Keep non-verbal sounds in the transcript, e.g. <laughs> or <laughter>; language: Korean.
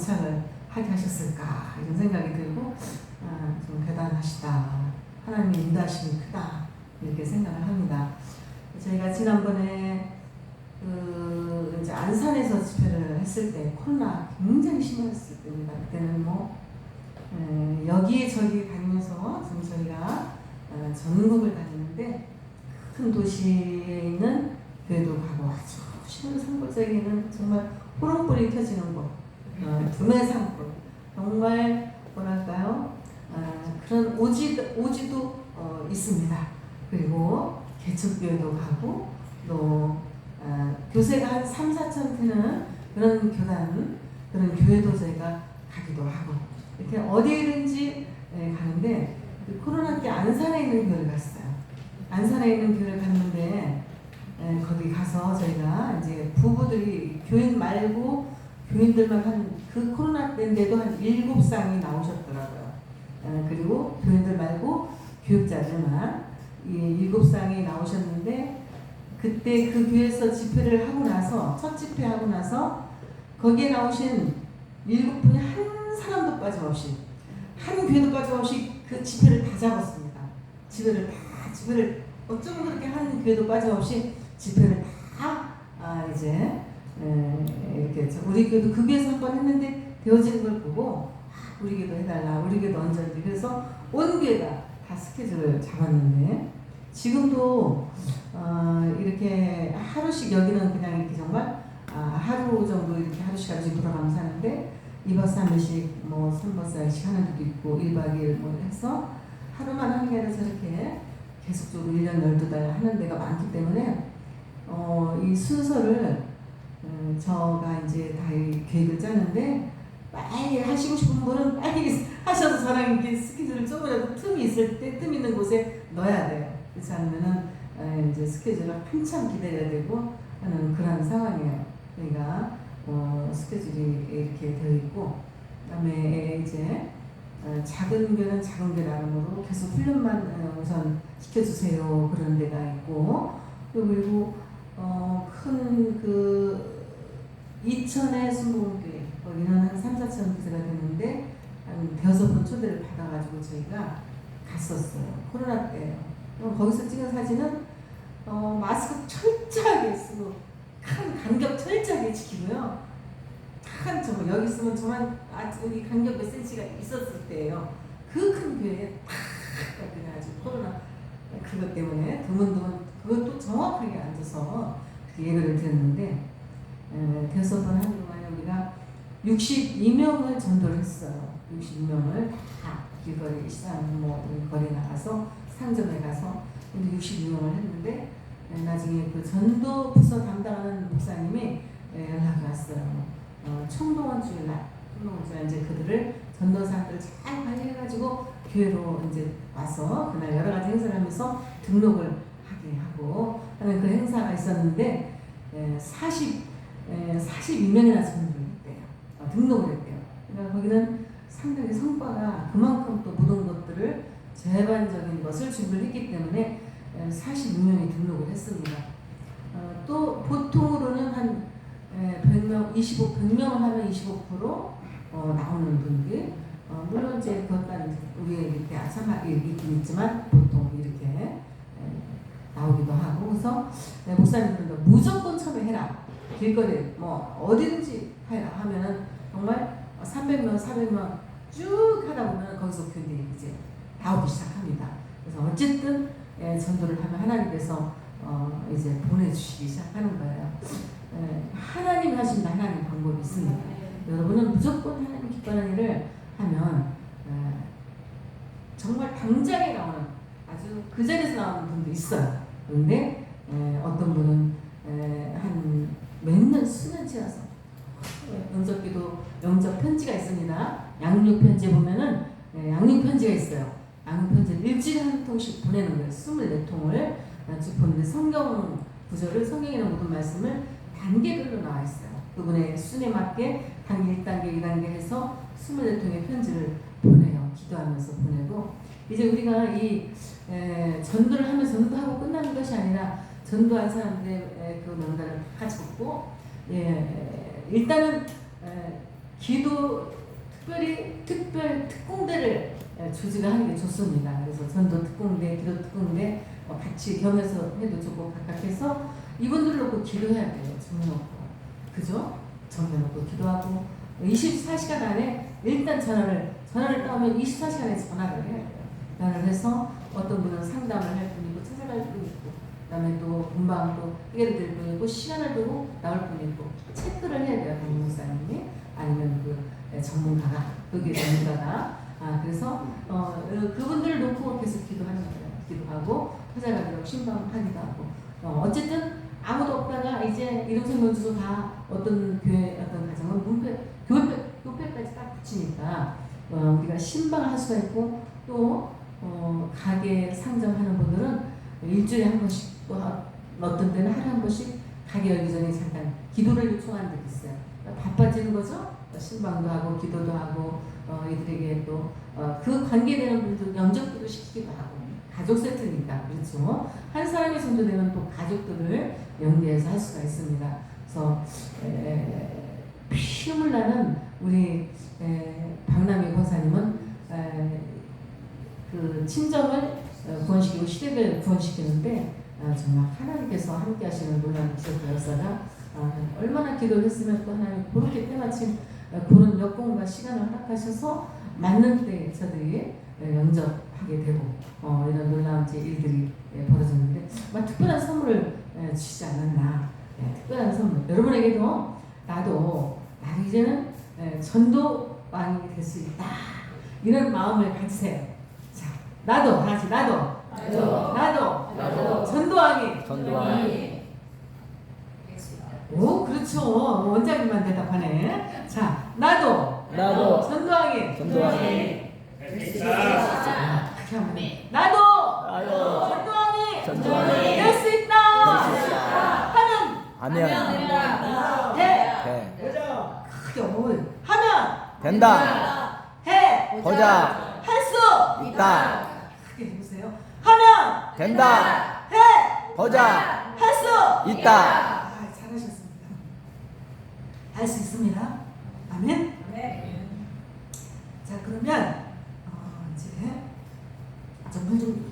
안착을 하게 하셨을까 이런 생각이 들고 아, 좀 대단하시다. 하나님의 인도하심이 크다 이렇게 생각을 합니다. 저희가 지난번에 그 이제 안산에서 집회를 했을 때 코로나 굉장히 심했을 때입니다. 그때는 뭐 에, 여기저기 다니면서 지금 저희가 어, 전국을 다니는데 큰 도시에 있는 교회도 가고 아주 쉬운 산골짜기는 정말 호롱불이 켜지는 곳, 어, 두메산골 정말 뭐랄까요 어, 그런 오지 오지도 어, 있습니다. 그리고 개척교회도 가고 또 어, 교세가 한 3, 4천 되는 그런 교단 그런 교회도 저희가 가기도 하고 이렇게 어디든지 예, 가는데 그 코로나 때 안산에 있는 교회를 갔어요. 안산에 있는 교회를 갔는데 예, 거기 가서 저희가 이제 부부들이 교인 말고 교인들만 한 그 코로나 때인데도 한 일곱 쌍이 나오셨더라고요. 예, 그리고 교인들 말고 교육자들만 이 일곱 쌍이 나오셨는데 그때 그 교회에서 집회를 하고 나서 첫 집회 하고 나서 거기에 나오신 일곱 분이 한 사람도 빠짐없이 한 교회도 빠짐없이 그 집회를 다 잡았습니다. 집회를 다 집회를 어쩜 그렇게 한 교회도 빠짐없이 집회를 다 아, 이제 에, 이렇게 저- 우리 교회도 그 교회에서 한 번 했는데 되어지는 걸 보고 아, 우리 교회도 해달라 우리 교회도 언제든지. 그래서 온 교회가 다 스케줄을 잡았는데 지금도 어, 이렇게 하루씩 여기는 그냥 이렇게 정말 아, 하루 정도 이렇게 하루씩 하루씩 돌아가면서 하는데 2박 3일씩 뭐 3박 4일씩 하는 데도 있고 1박 2일 뭐 해서 하루만 하는 게 아니라 저렇게 계속적으로 1년 12달 하는 데가 많기 때문에 어, 이 순서를 음, 저가 이제 다이 계획을 짜는데 빨리 하시고 싶은 분은 빨리 <laughs> 하셔서 저랑 이렇게 스케줄을 조금이라도 틈이 있을 때 틈 있는 곳에 넣어야 돼요. 그렇지 않으면은 에, 이제 스케줄을 한참 기다려야 되고 하는 그런 상황이에요. 그러니까 어, 스케줄이 이렇게 되어 있고 그다음에 이제 어, 작은 교는 작은 교 나름으로 계속 훈련만 어, 우선 시켜주세요 그런 데가 있고 또 그리고 어, 큰그 이천의 순복음교회 거기는 한 3, 4천 부제가 되는데 한 대여섯 번 초대를 받아 가지고 저희가 갔었어요. 코로나 때요 거기서 찍은 사진은 어, 마스크 철저하게 쓰고 큰 간격 철저하게 지키고요. 한 저거 여기 있으면 저만 아 여기 간격 몇 센치가 있었을 때예요. 그 큰 교회에 탁 그래가지고 코로나 그것 때문에 드문드문 그것도 정확하게 앉아서 그 예배를 드렸는데 에, 번 하는 동안에 우리가 62명을 전도를 했어요. 62명을 다 길거리 시장 뭐 거리 나가서 상점에 가서 근데 62명을 했는데 에, 나중에 그 전도 부서 담당하는 목사님이 에, 연락이 왔어요. 어, 총동원 주일날 총동원 주일 이제 그들을 전도사들을 잘 관리해가지고 교회로 이제 와서 그날 여러 가지 행사를 하면서 등록을 하게 하고 하는 그 행사가 있었는데 에, 40 에, 42명이나 전도를 했대요. 어, 등록을 했대요. 그러니까 거기는 상당히 성과가 그만큼 또 모든 것들을 제반적인 것을 준비를 했기 때문에 에, 46명이 등록을 했습니다. 어, 또 보통으로는 한 에, 100명, 25, 100명을 하면 25% 어, 나오는 분들. 어, 물론 이제 그것과는 우리의 이렇게 있긴 있지만 보통 이렇게 에, 나오기도 하고. 그래서 네, 목사님들도 무조건 처음에 해라. 길거리 뭐 어디든지 해라 하면은 정말 300명, 400명 쭉 하다 보면 거기서 교인들이 이제 나오기 시작합니다. 그래서 어쨌든 예, 전도를 하면 하나님께서 어, 이제 보내주시기 시작하는 거예요. 예, 하나님 하신다 하나님 방법이 있습니다. 여러분은 무조건 하나님 기뻐하는 일을 하면 예, 정말 당장에 나오는 아주 그 자리에서 나오는 분도 있어요. 그런데 에, 어떤 분은 한몇년 수년 지나서 예, 영접기도 영접 편지가 있습니다. 양육 편지 보면은 예, 양육 편지가 있어요. 양육 편지를 일주일에 한 통씩 보내는 거예요. 24통을 쭉 보는데 성경 구절을 성경이나 모든 말씀을 단계별로 나와 있어요. 그분의 순에 맞게 단계 1단계, 2단계 해서 24통의 편지를 보내요. 기도하면서 보내고 이제 우리가 이 에, 전도를 하면 전도하고 끝나는 것이 아니라 전도한 사람들의 에, 그 명단을 다 적고 예, 에, 일단은 에, 기도 특별히 특별 특공대를 에, 조직을 하는 게 좋습니다. 그래서 전도 특공대, 기도 특공대 어, 같이 겸해서 해도 좋고 각각해서 이분들 놓고 기도해야 돼요. 정해놓고 그죠? 정해놓고 기도하고 24시간 안에 일단 전화를 전화를 따오면 24시간에 전화를 해야 돼요. 전화를 해서 어떤 분은 상담을 할 분이고 찾아갈 분이 있고 그다음에 또 금방 또 해결이 될 분이고 시간을 두고 나올 분이고 체크를 해야 돼요. 목사님이 예, 전문가가 그게 전문가가 아 그래서 어 그- 그분들을 놓고 계속 기도하는 거예요. 기도하고 찾아가도록 신방하기도 하고 어, 어쨌든 아무도 없다가 이제 이름생명 주소 다 어떤 교회 어떤 가정은 문패 교회 교회까지 딱 붙이니까 어, 우리가 신방을 할 수가 있고 또 어, 가게 상점하는 분들은 일주일에 한 번씩 또 하- 어떤 때는 하루에 한 번씩 가게 열기 전에 잠깐 기도를 요청하는 데도 있어요. 바빠지는 거죠. 어, 신방도 하고 기도도 하고 어, 이들에게 또그 관계되는 분들 영접도 시키기도 하고 가족 세트니까 그렇죠. 한 사람이 전도되면 또 가족들을 연계해서 할 수가 있습니다. 그래서 에, 피눈물 나는 우리 에, 박남희 권사님은 에, 그 친정을 어, 구원시키고 시댁을 구원시키는데 아, 정말 하나님께서 함께 하시는 놀라운 기적 역사가 아, 얼마나 기도를 했으면 또 하나님 그렇게 때마침 어, 그런 여건과 시간을 허락하셔서 맞는 때에 저들이 예, 영접하게 되고 어, 이런 놀라운 일들이 예, 벌어졌는데 막 특별한 선물을 예, 주시지 않았나. 예, 특별한 선물. 여러분에게도 나도 나도 이제는 예, 전도 왕이 될 수 있다. 이런 마음을 가지세요. 자 나도 다 같이 나도. 나도. 나도. 나도. 전도왕이. 전도왕이. 오 그렇죠 원장님만 대답하네 자 나도 나도. 전도왕이 전도왕이. 아, 그렇게 하면 돼. 나도 나도. 될수 있다 될수 있다. 하는 하면 해 돼. 크게 어머니 하면 된다. 해 보자. 할 수 있다. 크게 해보세요 하면 된다. 해 보자. 할 수 있다. 할 수 있습니다. 아멘? 네. 자, 그러면, 어, 이제, 자, 물좀